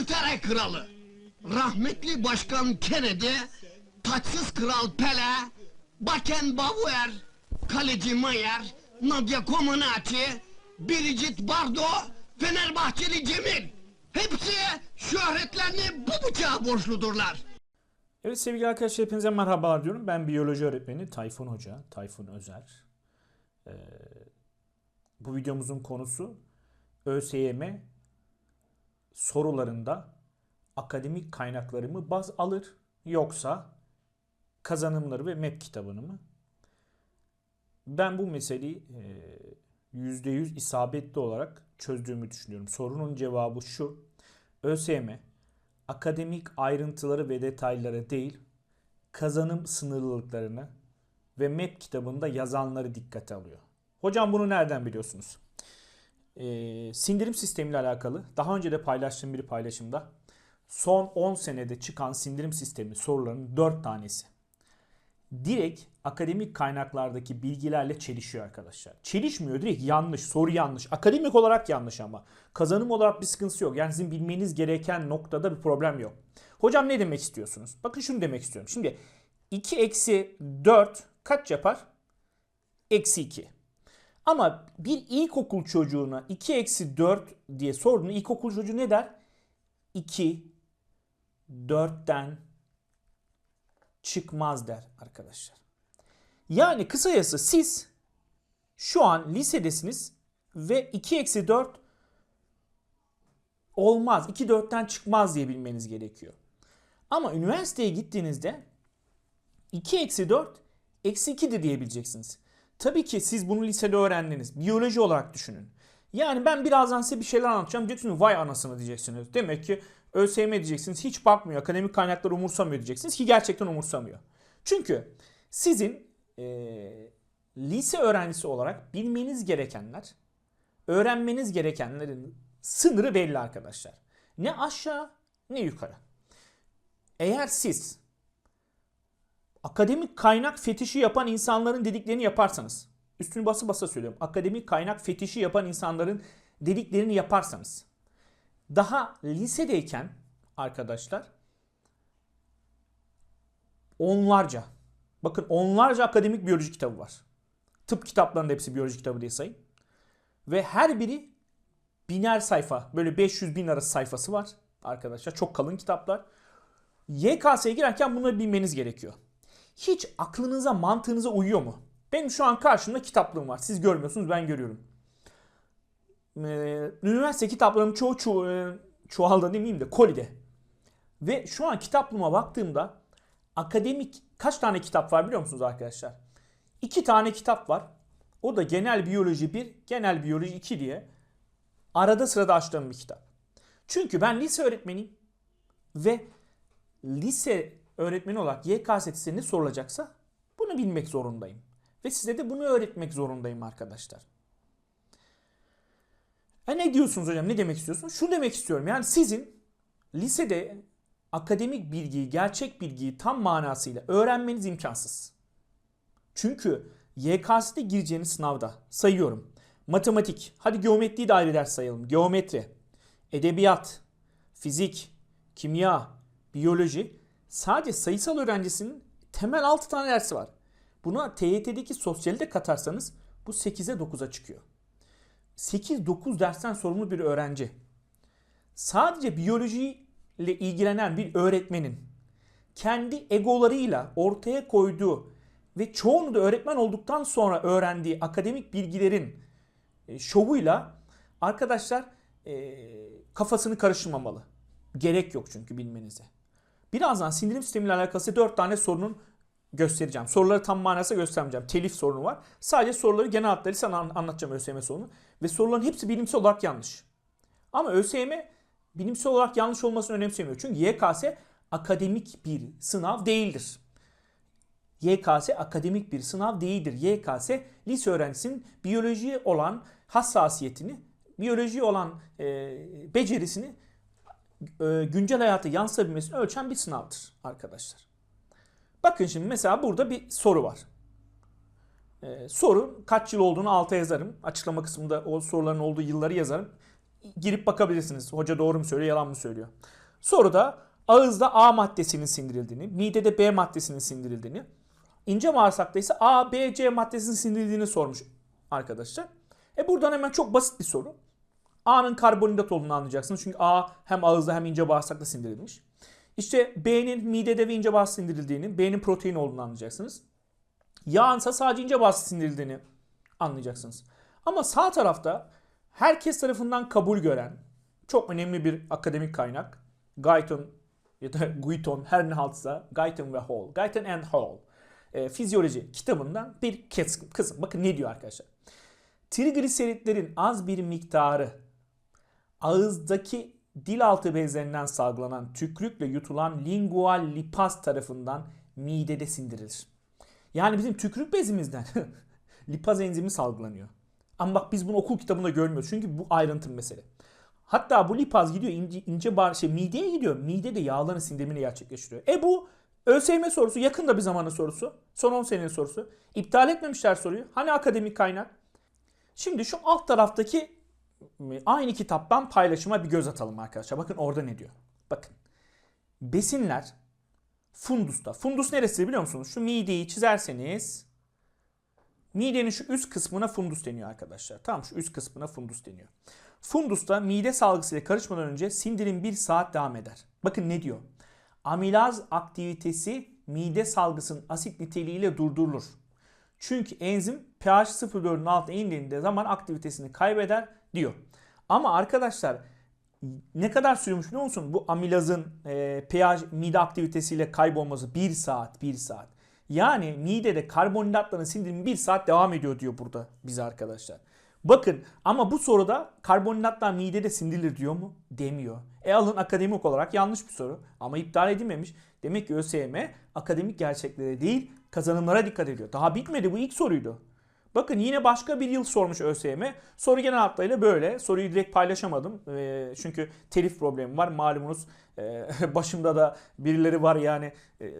İngiltere kralı, rahmetli başkan Kennedy, taçsız kral Pele, Beckenbauer, kaleci Mayer, Nadia Comaneci, Biricik Bardo, Fenerbahçeli Cemil. Hepsi şöhretlerini bu bıçağa borçludurlar. Evet sevgili arkadaşlar hepinize merhabalar diyorum. Ben biyoloji öğretmeni Tayfun Hoca, Tayfun Özer. Ee, bu videomuzun konusu ÖSYM sorularında akademik kaynaklarımı baz alır yoksa kazanımları ve map kitabını mı? Ben bu meseleyi e, %100 isabetli olarak çözdüğümü düşünüyorum. Sorunun cevabı şu. ÖSYM akademik ayrıntıları ve detayları değil, kazanım sınırlılıklarını ve MEP kitabında yazanları dikkate alıyor. Hocam bunu nereden biliyorsunuz? Ee, sindirim sistemiyle alakalı daha önce de paylaştığım bir paylaşımda son 10 senede çıkan sindirim sistemi sorularının 4 tanesi direkt akademik kaynaklardaki bilgilerle çelişiyor arkadaşlar. Çelişmiyor direkt yanlış, soru yanlış. Akademik olarak yanlış ama. Kazanım olarak bir sıkıntısı yok. Yani sizin bilmeniz gereken noktada bir problem yok. Hocam ne demek istiyorsunuz? Bakın şunu demek istiyorum. Şimdi 2 eksi 4 kaç yapar? Eksi 2. Ama bir ilkokul çocuğuna 2 eksi 4 diye sorduğunda ilkokul çocuğu ne der? 2 4'ten çıkmaz der arkadaşlar. Yani kısacası siz şu an lisedesiniz ve 2 eksi 4 olmaz. 2 4'ten çıkmaz diye bilmeniz gerekiyor. Ama üniversiteye gittiğinizde 2 eksi 4 eksi 2'dir diyebileceksiniz. Tabii ki siz bunu lisede öğrendiniz. Biyoloji olarak düşünün. Yani ben birazdan size bir şeyler anlatacağım. Diyeceksiniz vay anasını diyeceksiniz. Demek ki ÖSYM diyeceksiniz. Hiç bakmıyor. Akademik kaynaklar umursamıyor diyeceksiniz. Ki gerçekten umursamıyor. Çünkü sizin e, lise öğrencisi olarak bilmeniz gerekenler, öğrenmeniz gerekenlerin sınırı belli arkadaşlar. Ne aşağı ne yukarı. Eğer siz akademik kaynak fetişi yapan insanların dediklerini yaparsanız, üstünü bası basa söylüyorum. Akademik kaynak fetişi yapan insanların dediklerini yaparsanız, daha lisedeyken arkadaşlar onlarca, bakın onlarca akademik biyoloji kitabı var. Tıp kitaplarında hepsi biyoloji kitabı diye sayın. Ve her biri biner sayfa, böyle 500 bin arası sayfası var arkadaşlar. Çok kalın kitaplar. YKS'ye girerken bunları bilmeniz gerekiyor. Hiç aklınıza, mantığınıza uyuyor mu? Benim şu an karşımda kitaplığım var. Siz görmüyorsunuz, ben görüyorum. Ee, üniversite kitaplarım çoğu ço e, çoğalda demeyeyim de kolide. Ve şu an kitaplığıma baktığımda akademik kaç tane kitap var biliyor musunuz arkadaşlar? İki tane kitap var. O da genel biyoloji 1, genel biyoloji 2 diye arada sırada açtığım bir kitap. Çünkü ben lise öğretmeniyim ve lise öğretmeni olarak YKS ne sorulacaksa bunu bilmek zorundayım. Ve size de bunu öğretmek zorundayım arkadaşlar. E ne diyorsunuz hocam? Ne demek istiyorsunuz? Şu demek istiyorum. Yani sizin lisede akademik bilgiyi, gerçek bilgiyi tam manasıyla öğrenmeniz imkansız. Çünkü YKS'de gireceğiniz sınavda sayıyorum. Matematik, hadi geometriyi de ayrı ders sayalım. Geometri, edebiyat, fizik, kimya, biyoloji sadece sayısal öğrencisinin temel 6 tane dersi var. Buna TYT'deki sosyali de katarsanız bu 8'e 9'a çıkıyor. 8-9 dersten sorumlu bir öğrenci sadece biyoloji ile ilgilenen bir öğretmenin kendi egolarıyla ortaya koyduğu ve çoğunu da öğretmen olduktan sonra öğrendiği akademik bilgilerin e, şovuyla arkadaşlar e, kafasını karıştırmamalı. Gerek yok çünkü bilmenize. Birazdan sindirim sistemiyle alakalı 4 tane sorunun göstereceğim. Soruları tam manasıyla göstermeyeceğim. Telif sorunu var. Sadece soruları genel hatlarıyla sana an- anlatacağım ÖSYM sorunu. Ve soruların hepsi bilimsel olarak yanlış. Ama ÖSYM bilimsel olarak yanlış olmasını önemsemiyor. Çünkü YKS akademik bir sınav değildir. YKS akademik bir sınav değildir. YKS lise öğrencisinin biyolojiye olan hassasiyetini, biyolojiye olan e, becerisini güncel hayata yansıtabilmesini ölçen bir sınavdır arkadaşlar. Bakın şimdi mesela burada bir soru var. Ee, soru kaç yıl olduğunu alta yazarım. Açıklama kısmında o soruların olduğu yılları yazarım. girip bakabilirsiniz. Hoca doğru mu söylüyor, yalan mı söylüyor. Soruda ağızda A maddesinin sindirildiğini, midede B maddesinin sindirildiğini, ince bağırsakta ise A, B, C maddesinin sindirildiğini sormuş arkadaşlar. E buradan hemen çok basit bir soru. A'nın karbonhidrat olduğunu anlayacaksınız. Çünkü A hem ağızda hem ince bağırsakta sindirilmiş. İşte B'nin midede ve ince bağırsak sindirildiğini, B'nin protein olduğunu anlayacaksınız. Yağınsa sadece ince bağırsak sindirildiğini anlayacaksınız. Ama sağ tarafta herkes tarafından kabul gören çok önemli bir akademik kaynak. Guyton ya da Guyton her ne haltsa Guyton ve Hall. Guyton and Hall. e, fizyoloji kitabından bir kısım. Bakın ne diyor arkadaşlar. Trigliseritlerin az bir miktarı ağızdaki dil altı bezlerinden salgılanan tükrükle yutulan lingual lipaz tarafından midede sindirilir. Yani bizim tükrük bezimizden lipaz enzimi salgılanıyor. Ama bak biz bunu okul kitabında görmüyoruz. Çünkü bu ayrıntı mesele. Hatta bu lipaz gidiyor ince, ince bar, şey, mideye gidiyor. Mide de yağların sindirimini gerçekleştiriyor. E bu ÖSYM sorusu yakında bir zamanın sorusu. Son 10 senenin sorusu. İptal etmemişler soruyu. Hani akademik kaynak? Şimdi şu alt taraftaki aynı kitaptan paylaşıma bir göz atalım arkadaşlar. Bakın orada ne diyor. Bakın. Besinler fundusta. Fundus neresi biliyor musunuz? Şu mideyi çizerseniz midenin şu üst kısmına fundus deniyor arkadaşlar. Tamam şu üst kısmına fundus deniyor. Fundusta mide salgısıyla karışmadan önce sindirim 1 saat devam eder. Bakın ne diyor? Amilaz aktivitesi mide salgısının asit niteliğiyle durdurulur. Çünkü enzim pH 0,4'ün altına indiğinde zaman aktivitesini kaybeder diyor. Ama arkadaşlar ne kadar sürmüş biliyor musun? Bu amilazın e, pH mide aktivitesiyle kaybolması 1 saat 1 saat. Yani midede karbonhidratların sindirimi 1 saat devam ediyor diyor burada bize arkadaşlar. Bakın ama bu soruda karbonhidratlar midede sindirilir diyor mu? Demiyor. E alın akademik olarak yanlış bir soru ama iptal edilmemiş. Demek ki ÖSYM akademik gerçeklere değil kazanımlara dikkat ediyor. Daha bitmedi bu ilk soruydu. Bakın yine başka bir yıl sormuş ÖSYM. Soru genel hatlarıyla böyle. Soruyu direkt paylaşamadım. E, çünkü telif problemi var. Malumunuz e, başımda da birileri var yani e,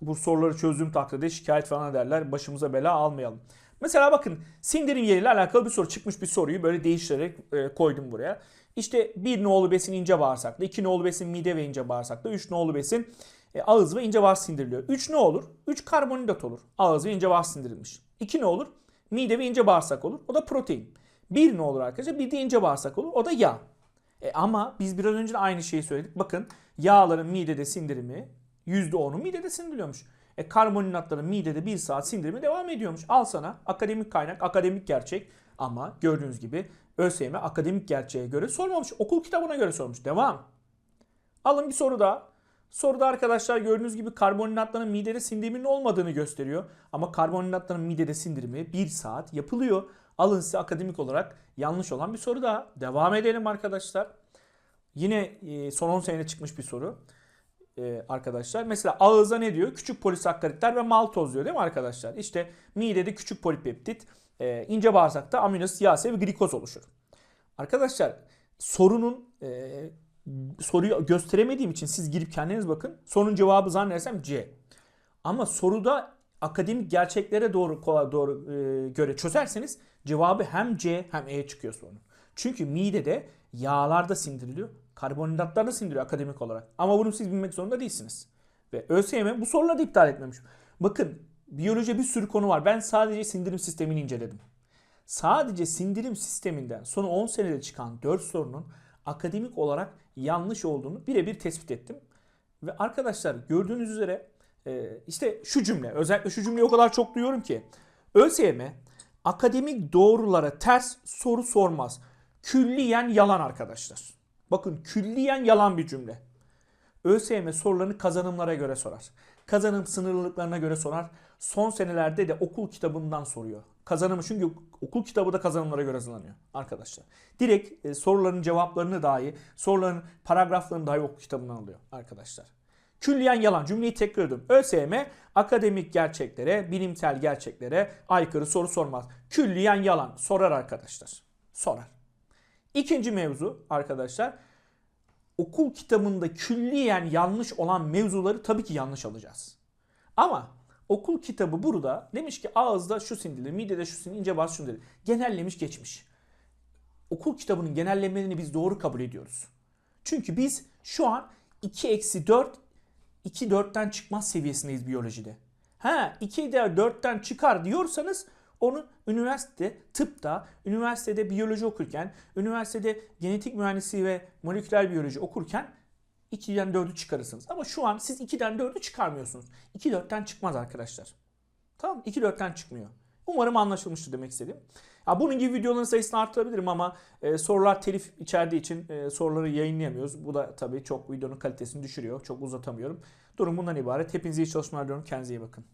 bu soruları çözdüğüm takdirde şikayet falan ederler. Başımıza bela almayalım. Mesela bakın sindirim yeriyle alakalı bir soru çıkmış bir soruyu böyle değiştirerek e, koydum buraya. İşte bir nolu besin ince bağırsakta, iki nolu besin mide ve ince bağırsakta, üç nolu besin e, ağız ve ince bağırsak sindiriliyor. 3 ne olur? 3 karbonhidrat olur. Ağız ve ince bağırsak sindirilmiş. 2 ne olur? Mide ve ince bağırsak olur. O da protein. 1 ne olur arkadaşlar? Bir de ince bağırsak olur. O da yağ. E ama biz biraz önce de aynı şeyi söyledik. Bakın yağların midede sindirimi %10'u midede sindiriliyormuş. E karbonhidratların midede 1 saat sindirimi devam ediyormuş. Al sana akademik kaynak, akademik gerçek. Ama gördüğünüz gibi ÖSYM akademik gerçeğe göre sormamış. Okul kitabına göre sormuş. Devam. Alın bir soru daha. Soruda arkadaşlar gördüğünüz gibi karbonhidratların midede sindiriminin olmadığını gösteriyor. Ama karbonhidratların midede sindirimi 1 saat yapılıyor. Alın size akademik olarak yanlış olan bir soru daha. Devam edelim arkadaşlar. Yine e, son 10 senede çıkmış bir soru e, arkadaşlar. Mesela ağızda ne diyor? Küçük polisakkaritler ve maltoz diyor değil mi arkadaşlar? İşte midede küçük polipeptit, e, ince bağırsakta aminoasit, yağ ve glikoz oluşur. Arkadaşlar sorunun e, soruyu gösteremediğim için siz girip kendiniz bakın. Sorunun cevabı zannedersem C. Ama soruda akademik gerçeklere doğru kolay doğru e, göre çözerseniz cevabı hem C hem E çıkıyor sorunun. Çünkü midede yağlarda sindiriliyor, karbonhidratlar da sindiriyor akademik olarak. Ama bunu siz bilmek zorunda değilsiniz. Ve ÖSYM bu soruları da iptal etmemiş. Bakın biyoloji bir sürü konu var. Ben sadece sindirim sistemini inceledim. Sadece sindirim sisteminden son 10 senede çıkan 4 sorunun akademik olarak yanlış olduğunu birebir tespit ettim. Ve arkadaşlar gördüğünüz üzere e, işte şu cümle, özellikle şu cümleyi o kadar çok duyuyorum ki. ÖSYM akademik doğrulara ters soru sormaz. Külliyen yalan arkadaşlar. Bakın külliyen yalan bir cümle. ÖSYM sorularını kazanımlara göre sorar. Kazanım sınırlılıklarına göre sorar. Son senelerde de okul kitabından soruyor. Kazanımı çünkü okul kitabı da kazanımlara göre hazırlanıyor arkadaşlar. Direkt e, soruların cevaplarını dahi, soruların paragraflarını dahi okul kitabından alıyor arkadaşlar. Külliyen yalan cümleyi tekrar ediyorum. ÖSYM akademik gerçeklere, bilimsel gerçeklere aykırı soru sormaz. Külliyen yalan sorar arkadaşlar. Sorar. İkinci mevzu arkadaşlar okul kitabında külliyen yanlış olan mevzuları tabii ki yanlış alacağız. Ama okul kitabı burada demiş ki ağızda şu sindirilir, midede şu sindirilir, ince bağırsak şu sindirilir. Genellemiş geçmiş. okul kitabının genellemelerini biz doğru kabul ediyoruz. Çünkü biz şu an 2 eksi 4 2 4'ten çıkmaz seviyesindeyiz biyolojide. Ha 2 de 4'ten çıkar diyorsanız onu üniversite tıpta, üniversitede biyoloji okurken, üniversitede genetik mühendisliği ve moleküler biyoloji okurken 2'den 4'ü çıkarırsınız. Ama şu an siz 2'den 4'ü çıkarmıyorsunuz. 2 4'ten çıkmaz arkadaşlar. Tamam 2 4'ten çıkmıyor. Umarım anlaşılmıştır demek istedim. Ya bunun gibi videoların sayısını arttırabilirim ama e, sorular telif içerdiği için e, soruları yayınlayamıyoruz. Bu da tabii çok videonun kalitesini düşürüyor. Çok uzatamıyorum. Durum bundan ibaret. Hepinize iyi çalışmalar diliyorum. Kendinize iyi bakın.